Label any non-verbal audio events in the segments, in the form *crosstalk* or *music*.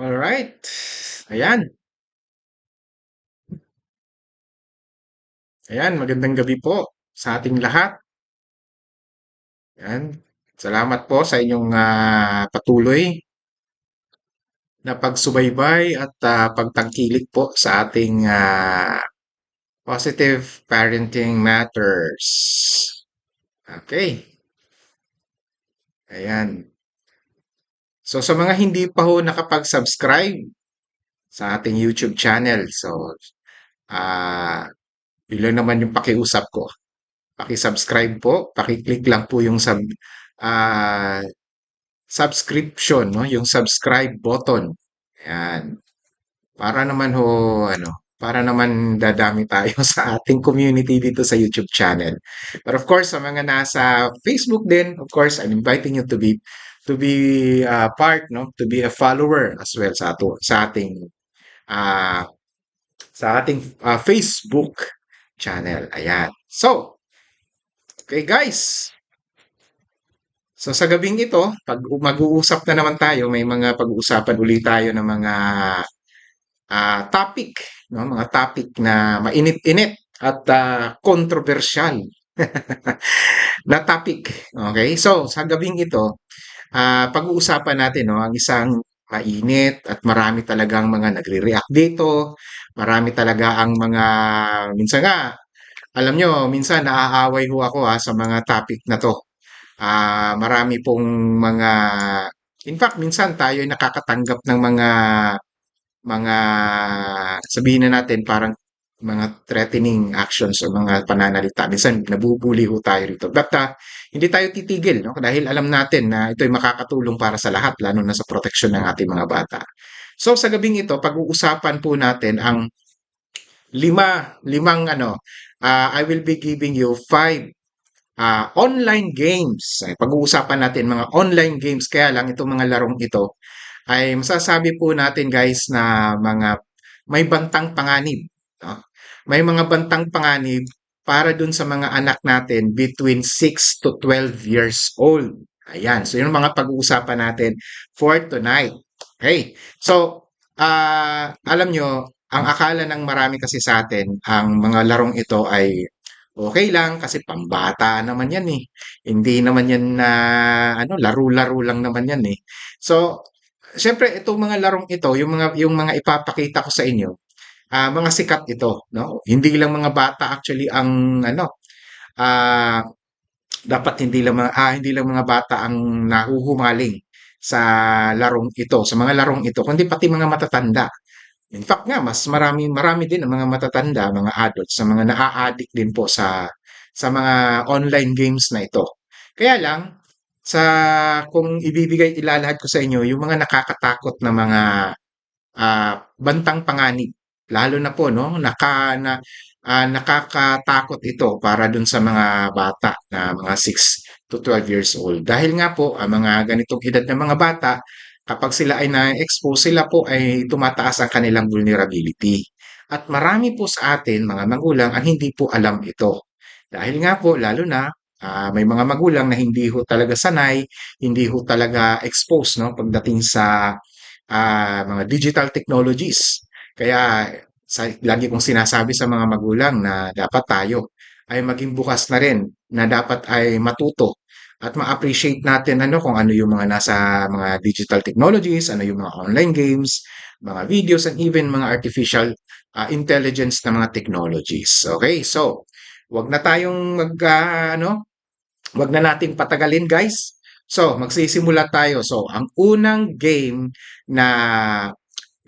Alright. Ayan. Ayan, magandang gabi po sa ating lahat. Ayan. Salamat po sa inyong ah, patuloy na pagsubaybay at ah, pagtangkilik po sa ating ah, Positive Parenting Matters. Okay. Ayan. So sa mga hindi pa ho nakapag-subscribe sa ating YouTube channel, so ah yun naman yung pakiusap ko. Paki-subscribe po, paki-click lang po yung sub ah subscription, no? Yung subscribe button. Ayan. Para naman ho, ano, para naman dadami tayo *laughs* sa ating community dito sa YouTube channel. But of course, sa mga nasa Facebook din, of course, I'm inviting you to be to be uh, part, no? To be a follower as well sa ato sa ating uh, sa ating uh, Facebook channel. Ayan. So, okay guys. So sa gabing ito, pag mag-uusap na naman tayo, may mga pag-uusapan uli tayo ng mga uh, topic, no? mga topic na mainit-init at uh, controversial *laughs* na topic. Okay? So, sa gabing ito, uh, pag-uusapan natin no, ang isang mainit at marami talagang mga nagre-react dito. Marami talaga ang mga, minsan nga, alam nyo, minsan naaaway ho ako ha, sa mga topic na to. Uh, marami pong mga, in fact, minsan tayo ay nakakatanggap ng mga, mga, sabihin na natin, parang mga threatening actions o mga pananalita. Minsan, nabubuli ho tayo rito. But uh, hindi tayo titigil no? dahil alam natin na ito ay makakatulong para sa lahat, lalo na sa proteksyon ng ating mga bata. So sa gabing ito, pag-uusapan po natin ang lima, limang ano, uh, I will be giving you five uh, online games. Pag-uusapan natin mga online games, kaya lang itong mga larong ito ay masasabi po natin guys na mga may bantang panganib. No? May mga bantang panganib para dun sa mga anak natin between 6 to 12 years old. Ayan. So, yun mga pag-uusapan natin for tonight. Okay. So, uh, alam nyo, ang akala ng marami kasi sa atin, ang mga larong ito ay okay lang kasi pambata naman yan eh. Hindi naman yan na ano, laro-laro lang naman yan eh. So, syempre itong mga larong ito, yung mga yung mga ipapakita ko sa inyo, uh, mga sikat ito, no? Hindi lang mga bata actually ang ano, uh, dapat hindi lang mga ah, hindi lang mga bata ang nahuhumaling sa larong ito, sa mga larong ito, kundi pati mga matatanda. In fact nga, mas marami, marami din ang mga matatanda, mga adults, sa mga naa-addict din po sa, sa mga online games na ito. Kaya lang, sa kung ibibigay ilalahad ko sa inyo yung mga nakakatakot na mga uh, bantang panganib lalo na po no naka na, uh, nakakatakot ito para dun sa mga bata na mga 6 to 12 years old. Dahil nga po ang mga ganitong edad ng mga bata kapag sila ay na-expose sila po ay tumataas ang kanilang vulnerability. At marami po sa atin mga magulang ang hindi po alam ito. Dahil nga po lalo na Uh, may mga magulang na hindi ho talaga sanay, hindi ho talaga exposed no pagdating sa uh, mga digital technologies. Kaya sa, lagi kong sinasabi sa mga magulang na dapat tayo ay maging bukas na rin na dapat ay matuto at ma-appreciate natin ano kung ano yung mga nasa mga digital technologies, ano yung mga online games, mga videos and even mga artificial uh, intelligence na mga technologies. Okay? So, wag na tayong mag uh, ano Wag na nating patagalin guys. So, magsisimula tayo. So, ang unang game na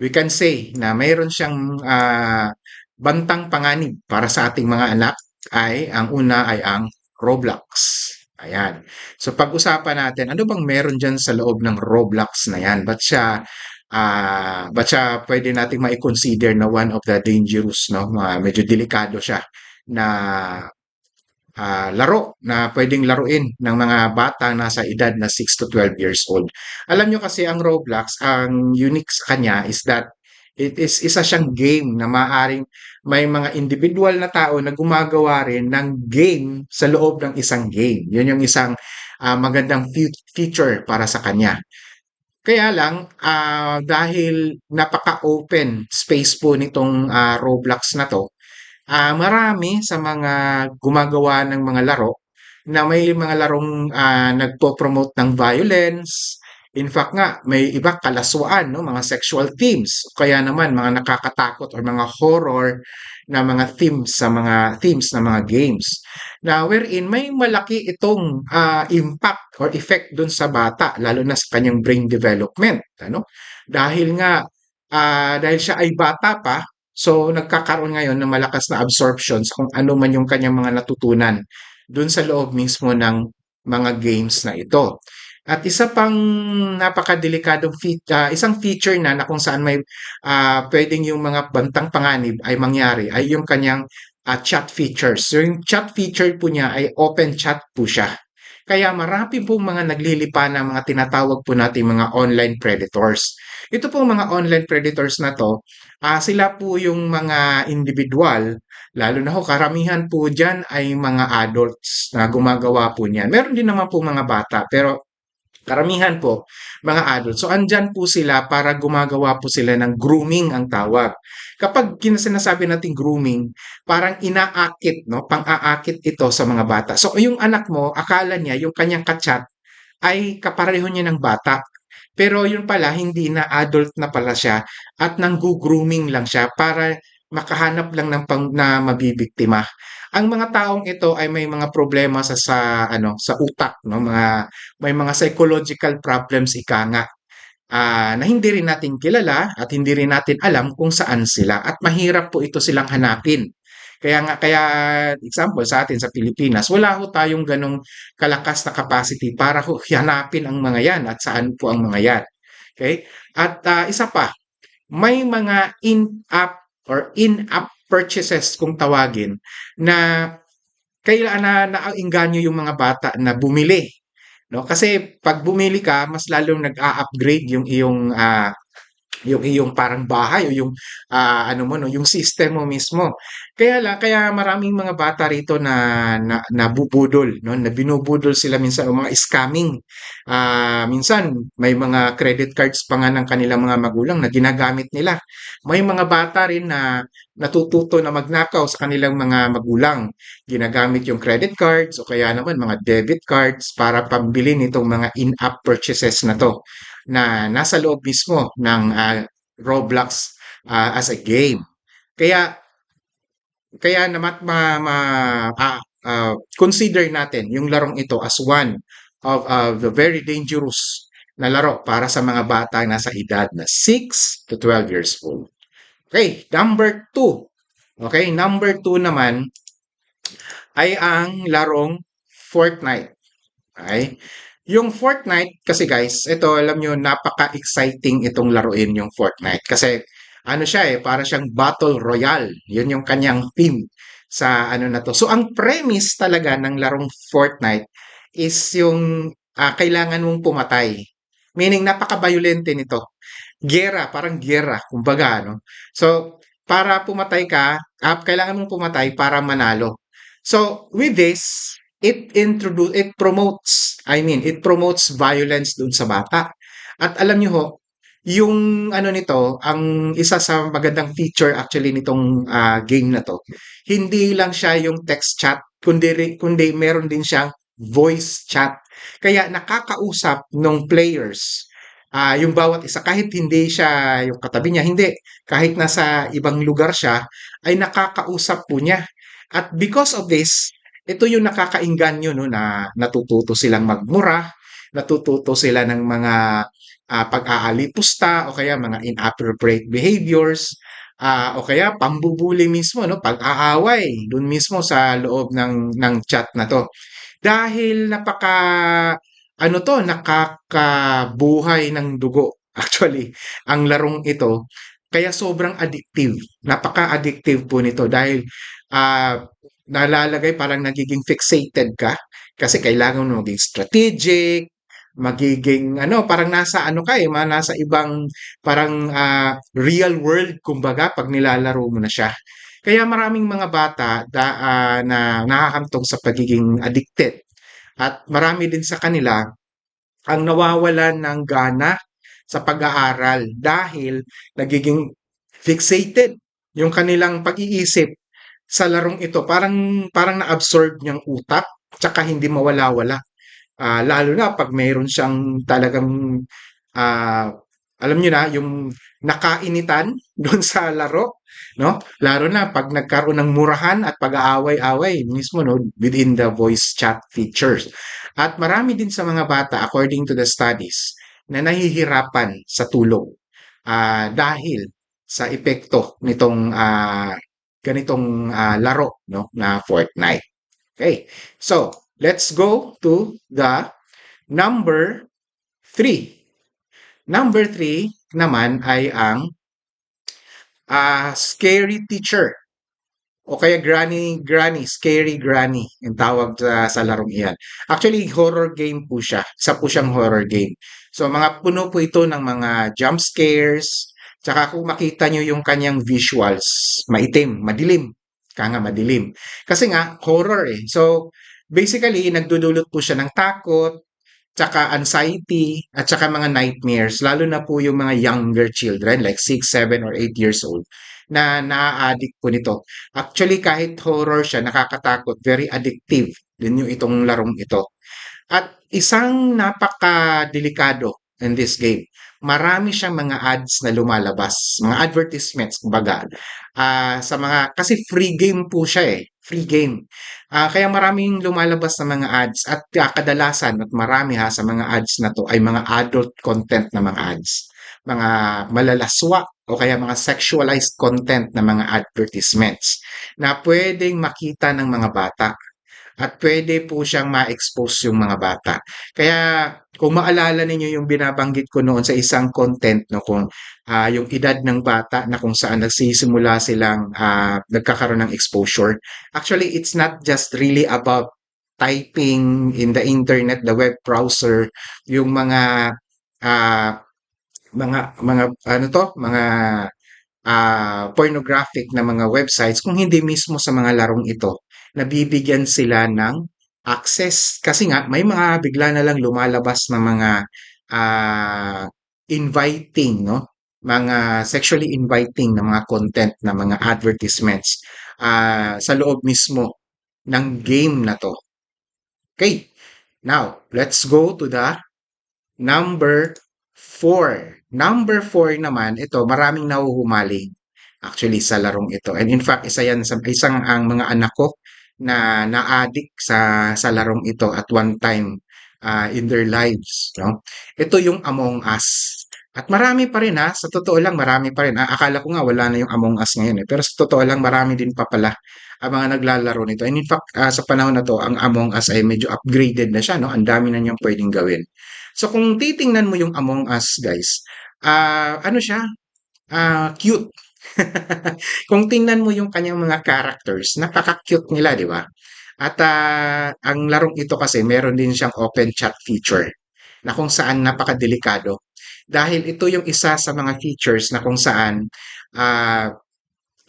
we can say na mayroon siyang uh, bantang panganib para sa ating mga anak ay ang una ay ang Roblox. Ayan. So pag-usapan natin, ano bang meron dyan sa loob ng Roblox na yan? Ba't siya, uh, ba't siya pwede nating ma-consider na one of the dangerous, no? Uh, medyo delikado siya na uh, laro na pwedeng laruin ng mga bata nasa edad na 6 to 12 years old. Alam nyo kasi ang Roblox, ang unique sa kanya is that it is isa siyang game na maaring may mga individual na tao na gumagawa rin ng game sa loob ng isang game. Yun yung isang uh, magandang feature para sa kanya. Kaya lang, ah, dahil napaka-open space po nitong ah, Roblox na 'to, ah, marami sa mga gumagawa ng mga laro na may mga larong ah, nagpo-promote ng violence. In fact nga, may iba kalaswaan, no? Mga sexual themes. Kaya naman, mga nakakatakot or mga horror na mga themes sa mga themes ng mga games. Na wherein may malaki itong ah, impact or effect dun sa bata, lalo na sa kanyang brain development. Ano? Dahil nga, ah, dahil siya ay bata pa, so nagkakaroon ngayon ng malakas na absorptions kung ano man yung kanyang mga natutunan dun sa loob mismo ng mga games na ito. At isa pang napakadelikadong feat ah, isang feature na na kung saan may ah, puwedeng yung mga bantang panganib ay mangyari ay yung kanyang ah, chat features. So yung chat feature po niya ay open chat po siya. Kaya marami pong mga naglilipa ng mga tinatawag po nating mga online predators. Ito pong mga online predators na 'to, ah, sila po yung mga individual, lalo na ho karamihan po diyan ay mga adults na gumagawa po niyan. Meron din naman po mga bata, pero Karamihan po, mga adult. So, andyan po sila para gumagawa po sila ng grooming ang tawag. Kapag sinasabi natin grooming, parang inaakit, no? Pang-aakit ito sa mga bata. So, yung anak mo, akala niya, yung kanyang kachat, ay kapareho niya ng bata. Pero yun pala, hindi na adult na pala siya at nang-grooming lang siya para makahanap lang ng pang, na mabibiktima. Ang mga taong ito ay may mga problema sa sa ano sa utak no mga may mga psychological problems ika nga ah, na hindi rin natin kilala at hindi rin natin alam kung saan sila at mahirap po ito silang hanapin. Kaya nga kaya example sa atin sa Pilipinas, wala ho tayong ganong kalakas na capacity para ho hanapin ang mga yan at saan po ang mga yan. Okay? At ah, isa pa, may mga in-app or in-app purchases kung tawagin na kaya na naaengganyo yung mga bata na bumili, 'no? Kasi 'pag bumili ka mas lalong nag-a-upgrade yung iyong, ah, yung iyong parang bahay o yung, ah, ano mo 'no, yung system mo mismo. Kaya lang kaya maraming mga bata rito na na nabubudol 'no, na binubudol sila minsan o mga scamming. Ah, minsan may mga credit cards pa nga ng kanilang mga magulang na ginagamit nila. May mga bata rin na natututo na magnakaw sa kanilang mga magulang. Ginagamit yung credit cards o kaya naman mga debit cards para pambili nitong mga in-app purchases na 'to na nasa loob mismo ng ah, Roblox ah, as a game. Kaya kaya naman ma, ma ah, ah, consider natin yung larong ito as one of ah, the very dangerous na laro para sa mga bata nasa edad na 6 to 12 years old. Okay, number 2. Okay, number 2 naman ay ang larong Fortnite. Okay? Yung Fortnite kasi guys, ito alam nyo, napaka-exciting itong laruin yung Fortnite. Kasi ano siya eh, para siyang Battle Royale. Yun yung kanyang theme sa ano na to. So ang premise talaga ng larong Fortnite is yung ah, kailangan mong pumatay. Meaning napaka-violente nito. Gera, parang gera, kumbaga, no? So, para pumatay ka, ah, kailangan mong pumatay para manalo. So, with this, it introduce it promotes, I mean, it promotes violence doon sa bata. At alam niyo ho, yung ano nito, ang isa sa magandang feature actually nitong ah, game na to, hindi lang siya yung text chat, kundi kundi meron din siyang voice chat. Kaya nakakausap ng players ah, yung bawat isa kahit hindi siya yung katabi niya, hindi kahit nasa ibang lugar siya ay nakakausap po niya. At because of this, ito yung nakakaengganyo no na natututo silang magmura, natututo sila ng mga ah, pag-aalipusta o kaya mga inappropriate behaviors ah, o kaya pambubuli mismo no pag-aaway dun mismo sa loob ng ng chat na to. Dahil napaka ano 'to, nakakabuhay ng dugo *laughs* actually ang larong ito. Kaya sobrang addictive, napaka-addictive po nito dahil, ah, nalalagay parang nagiging fixated ka kasi kailangan mo maging strategic, magiging ano, parang nasa ano ka, eh, nasa ibang parang, ah, real world kumbaga 'pag nilalaro mo na siya. Kaya maraming mga bata da ah, na nakakantong sa pagiging addicted at marami din sa kanila ang nawawalan ng gana sa pag-aaral dahil nagiging fixated yung kanilang pag-iisip sa larong ito. Parang parang na-absorb niyang utak tsaka hindi mawala-wala. Ah, lalo na pag mayroon siyang talagang ah, alam niyo na yung nakainitan *laughs* doon sa laro, no? Lalo na pag nagkaroon ng murahan at pag-aaway-away mismo no within the voice chat features. At marami din sa mga bata according to the studies na nahihirapan sa tulog ah, dahil sa epekto nitong ah, ganitong ah, laro no na Fortnite. Okay. So, let's go to the number 3. Number 3 naman ay ang ah, scary teacher o kaya granny granny scary granny yung tawag sa, sa larong iyan. Actually horror game po siya. Isa po siyang horror game. So mga puno po ito ng mga jump scares. Tsaka kung makita nyo yung kanyang visuals, maitim, madilim. Kaya nga madilim. Kasi nga horror eh. So basically nagdudulot po siya ng takot, tsaka anxiety, at tsaka mga nightmares, lalo na po yung mga younger children, like 6, 7, or 8 years old, na naa-addict po nito. Actually, kahit horror siya, nakakatakot, very addictive din yung itong larong ito. At isang napaka-delikado in this game, marami siyang mga ads na lumalabas, mga advertisements, kumbaga, ah, sa mga, kasi free game po siya eh, free game. Ah, kaya maraming lumalabas na mga ads at ah, kadalasan at marami ha sa mga ads na to ay mga adult content na mga ads. Mga malalaswa o kaya mga sexualized content na mga advertisements na pwedeng makita ng mga bata at pwede po siyang ma-expose yung mga bata. Kaya kung maalala ninyo yung binabanggit ko noon sa isang content no kung ah, yung edad ng bata na kung saan nagsisimula silang ah, nagkakaroon ng exposure. Actually, it's not just really about typing in the internet, the web browser, yung mga ah, mga mga ano to, mga ah, pornographic na mga websites kung hindi mismo sa mga larong ito nabibigyan sila ng access kasi nga may mga bigla na lang lumalabas na mga ah, inviting no mga sexually inviting na mga content na mga advertisements ah, sa loob mismo ng game na to. Okay. Now, let's go to the number 4. Number 4 naman, ito, maraming nahuhumaling actually sa larong ito. And in fact, isa yan sa isang ang mga anak ko na na-addict sa sa larong ito at one time ah, in their lives, no? Ito yung Among Us. At marami pa rin ha, sa totoo lang marami pa rin. Ah, akala ko nga wala na yung Among Us ngayon eh. Pero sa totoo lang marami din pa pala ang mga naglalaro nito. And in fact, ah, sa panahon na to, ang Among Us ay medyo upgraded na siya, no? Ang dami na niyang pwedeng gawin. So kung titingnan mo yung Among Us, guys, ah, ano siya? Ah, cute. *laughs* Kung tingnan mo yung kanyang mga characters, napaka-cute nila, di ba? At ah, ang larong ito kasi meron din siyang open chat feature na kung saan napakadelikado. Dahil ito yung isa sa mga features na kung saan ah,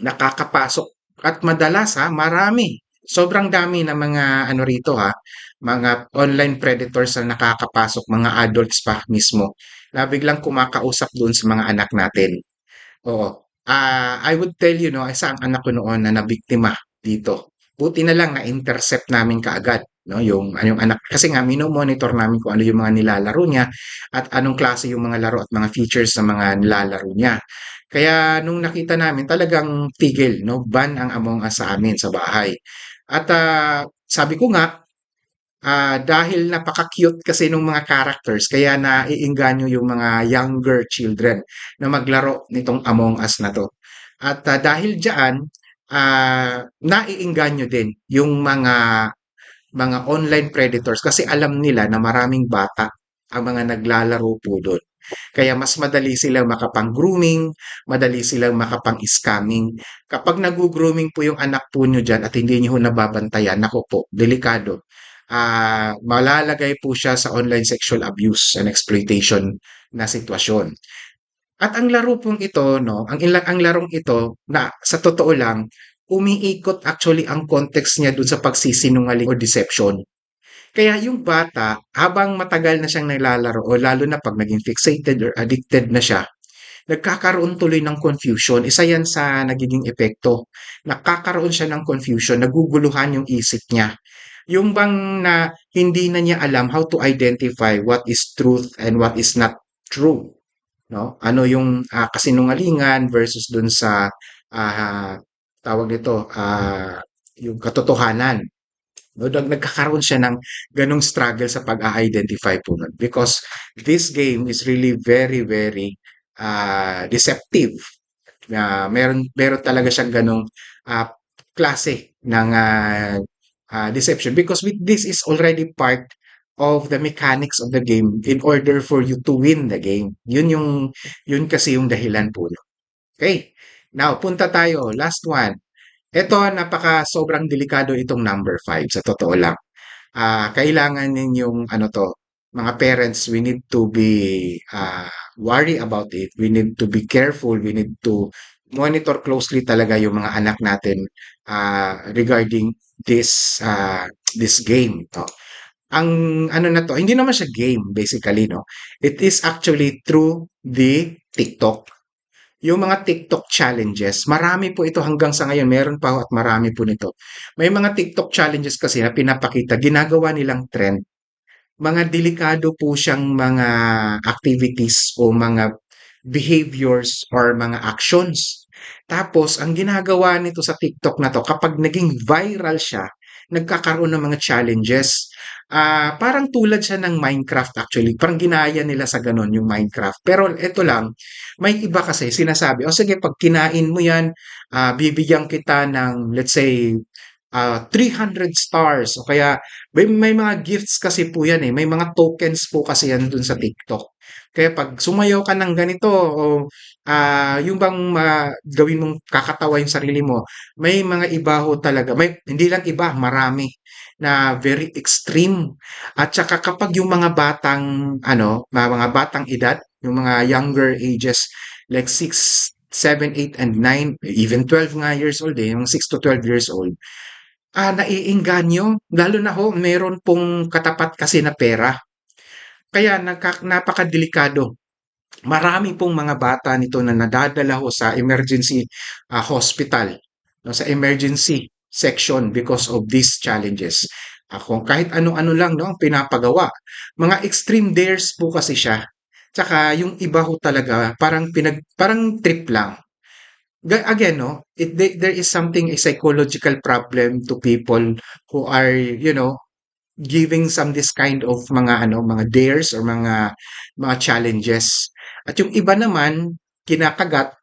nakakapasok at madalas ha, marami. Sobrang dami ng mga ano rito ha, mga online predators na nakakapasok, mga adults pa mismo, na biglang kumakausap doon sa mga anak natin. Oo. Ah, I would tell you 'no, isa ang anak ko noon na nabiktima dito. Buti na lang na-intercept namin kaagad 'no, yung yung anak kasi nga mino-monitor namin kung ano yung mga nilalaro niya at anong klase yung mga laro at mga features ng mga nilalaro niya. Kaya nung nakita namin talagang tigil 'no, ban ang Among Us sa amin sa bahay. At, ah, sabi ko nga Ah, dahil napaka-cute kasi nung mga characters kaya naiengganyo yung mga younger children na maglaro nitong Among Us na 'to. At, ah, dahil diyan, ah, naiengganyo din yung mga mga online predators kasi alam nila na maraming bata ang mga naglalaro po dun. Kaya mas madali silang makapang-grooming, madali silang makapang-scamming. Kapag nagu-grooming po yung anak po niyo diyan at hindi niyo ho nababantayan, naku po, delikado ah, malalagay po siya sa online sexual abuse and exploitation na sitwasyon. At ang laro pong ito, no, ang, ang larong ito, na sa totoo lang, umiikot actually ang context niya dun sa pagsisinungaling o deception. Kaya yung bata, habang matagal na siyang nilalaro o lalo na 'pag naging fixated or addicted na siya, nagkakaroon tuloy ng confusion. Isa yan sa nagiging epekto. Nagkakaroon siya ng confusion, naguguluhan yung isip niya. Yung bang na hindi na niya alam how to identify what is truth and what is not true, 'no? Ano yung, ah, kasinungalingan versus dun sa, ah, tawag nito, ah, yung katotohanan. No, nag nagkakaroon siya ng gano'ng struggle sa pag-a-identify po nun because this game is really very, very, ah, deceptive. Na meron meron talaga siyang gano'ng, ah, klase ng, ah, ah, deception because with this is already part of the mechanics of the game in order for you to win the game. Yun yung yun kasi yung dahilan po nun. Okey, now punta tayo, last one. Eto napaka sobrang delikado itong number 5 sa totoo lang. Ah, kailangan ninyong ano 'to, mga parents, we need to be, ah, worry about it. We need to be careful. We need to monitor closely talaga yung mga anak natin, ah, regarding this, ah, this game 'no. Ang ano na 'to, hindi naman siya game basically 'no. It is actually through the TikTok. Yung mga TikTok challenges, marami po ito hanggang sa ngayon meron pa ho at marami po nito. May mga TikTok challenges kasi na pinapakita, ginagawa nilang trend. Mga delikado po siyang mga activities o mga behaviors or mga actions. Tapos ang ginagawa nito sa TikTok na 'to kapag naging viral siya, nagkakaroon ng mga challenges. Ah, parang tulad siya ng Minecraft actually, parang ginaya nila sa gano'n yung Minecraft. Pero eto lang, may iba kasi sinasabi, "O sige 'pag kinain mo 'yan, ah, bibigyan kita ng let's say, ah, 300 stars o kaya may may mga gifts kasi po 'yan, eh, may mga tokens po kasi 'yan dun sa TikTok. Kaya 'pag sumayaw ka ng ganito o, ah, yung bang ma gawin mong kakatawa yung sarili mo, may mga iba ho talaga may hindi lang iba, marami na very extreme. At saka kapag yung mga batang ano, mga batang edad, yung mga younger ages like 6, 7, 8, and 9, even 12 nga years old, eh, yung 6 to 12 years old, ah, naiengganyo. Lalo na ho meron pong katapat kasi na pera. Kaya nagka napakadelikado. Marami pong mga bata nito na nadadala ho sa emergency, ah, hospital, no, sa emergency section because of these challenges. Ah, kung kahit ano-ano lang 'no, pinapagawa. Mga extreme dares po kasi siya. Tsaka yung iba ho talaga parang pinag parang trip lang. Ga again 'no, it the there is something a psychological problem to people who are, you know, giving some this kind of mga ano, mga dares or mga mga challenges. At yung iba naman kinakagat,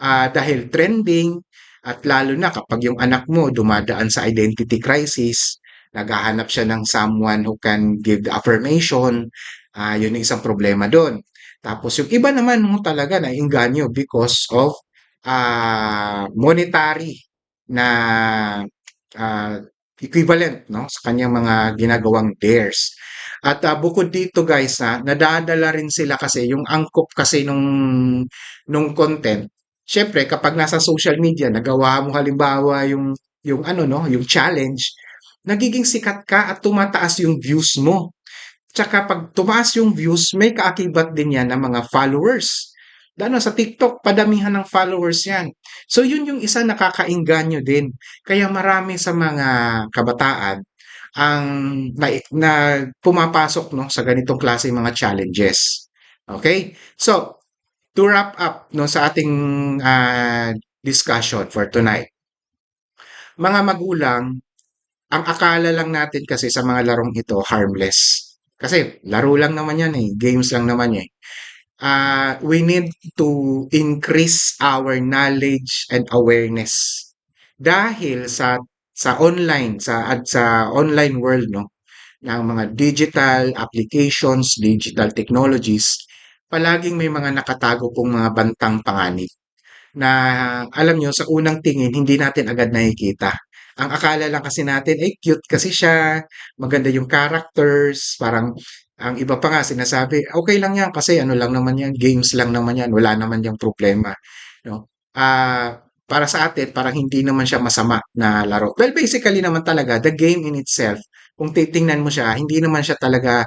ah, dahil trending at lalo na kapag yung anak mo dumadaan sa identity crisis, naghahanap siya ng someone who can give the affirmation, ah, yun yung isang problema dun. Tapos yung iba naman ho talaga naengganyo because of, ah, monetary na, ah, equivalent 'no, sa kaniyang mga ginagawang dares. At, ah, bukod dito guys, ah, nadadala rin sila kasi yung angkop kasi nung nung content, siyempre kapag nasa social media nagawa mo halimbawa yung yung ano 'no, yung challenge, nagiging sikat ka at tumataas yung views mo. Tsaka 'pag tumaas yung views, may kaakibat din 'yan na mga followers. Lalo sa TikTok, padamihan ng followers 'yan. So yun yung isa nakakaengganyo din. Kaya marami sa mga kabataan ang nai na pumapasok 'no, sa ganitong klaseng mga challenges. Okey? So, to wrap up 'no, sa ating, ah, discussion for tonight. Mga magulang, ang akala lang natin kasi sa mga larong ito harmless. Kasi laro lang naman 'yan, eh, games lang naman, eh. Ah, we need to increase our knowledge and awareness. Dahil sa sa online, sa at sa online world 'no, ng mga digital applications, digital technologies, palaging may mga nakatago pong mga bantang panganib na alam niyo sa unang tingin hindi natin agad nakikita. Ang akala lang kasi natin, ay cute kasi siya, maganda yung characters, parang ang iba pa nga sinasabi, "Okey lang 'yan kasi ano lang naman 'yan, games lang naman 'yan, wala naman 'yang problema." 'No? Ah, para sa atin, parang hindi naman siya masama na laro. Well, basically naman talaga, the game in itself, kung titingnan mo siya, hindi naman siya talaga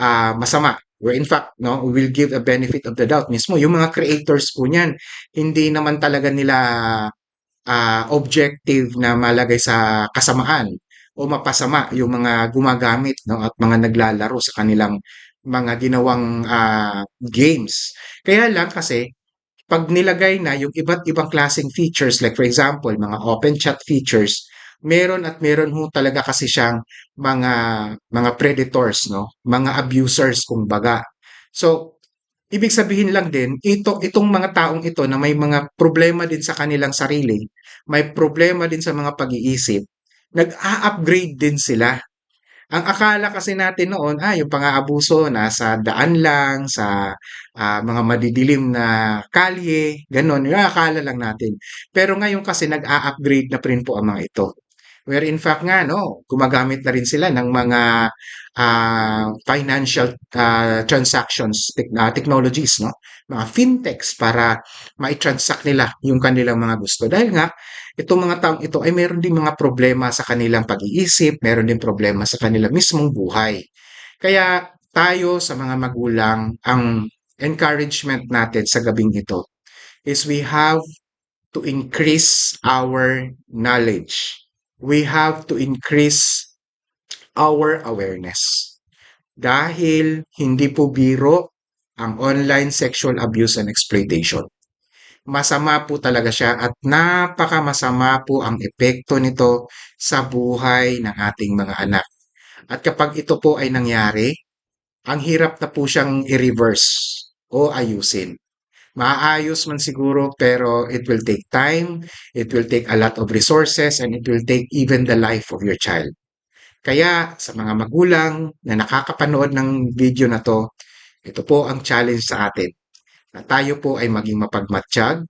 ah, masama. Where in fact, no, we will give a benefit of the doubt mismo. Yung mga creators po niyan, hindi naman talaga nila ah, objective na malagay sa kasamaan o mapasama yung mga gumagamit no at mga naglalaro sa kanilang mga ginawang ah, games. Kaya lang kasi pag nilagay na yung iba't ibang klaseng features like for example, mga open chat features, meron at meron ho talaga kasi siyang mga mga predators no, mga abusers kumbaga. So Ibig sabihin lang din, ito, itong mga taong ito na may mga problema din sa kanilang sarili, may problema din sa mga pag-iisip, nag-a-upgrade din sila. Ang akala kasi natin noon, ah, yung pang-aabuso nasa daan lang, sa ah, mga madidilim na kalye, ganon, yung akala lang natin. Pero ngayon kasi nag-a-upgrade na rin po ang mga ito. Where in fact nga, no, gumagamit na rin sila ng mga ah, financial ah, transactions tech- ah, technologies, no? Mga fintechs para mai-transact nila yung kanilang mga gusto. Dahil nga, itong mga taong ito ay meron din mga problema sa kanilang pag-iisip, meron din problema sa kanilang mismong buhay. Kaya tayo sa mga magulang, ang encouragement natin sa gabing ito is we have to increase our knowledge. We have to increase our awareness. Dahil hindi po biro ang online sexual abuse and exploitation. Masama po talaga siya at napakamasama po ang epekto nito sa buhay ng ating mga anak. At kapag ito po ay nangyari, ang hirap na po siyang i-reverse o ayusin. Maayos man siguro pero it will take time, it will take a lot of resources, and it will take even the life of your child. Kaya sa mga magulang na nakakapanood ng video na to, ito po ang challenge sa atin na tayo po ay maging mapagmatsyag,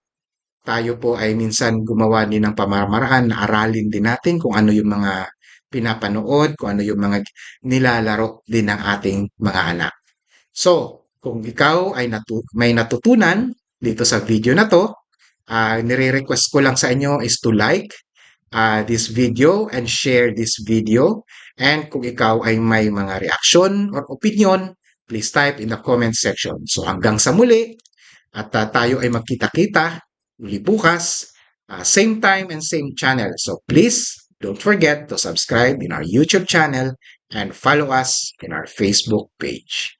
tayo po ay minsan gumawa din ng pamamaraan na aralin din natin kung ano yung mga pinapanood, kung ano yung mga nilalaro din ng ating mga anak. So, kung ikaw ay natu- may natutunan dito sa video na to, ah nire-request ko lang sa inyo is to like ah, this video and share this video. And kung ikaw ay may mga reaction or opinion, please type in the comment section. So hanggang sa muli, at ah, tayo ay magkita-kita uli bukas, ah, same time and same channel. So please don't forget to subscribe in our YouTube channel and follow us in our Facebook page.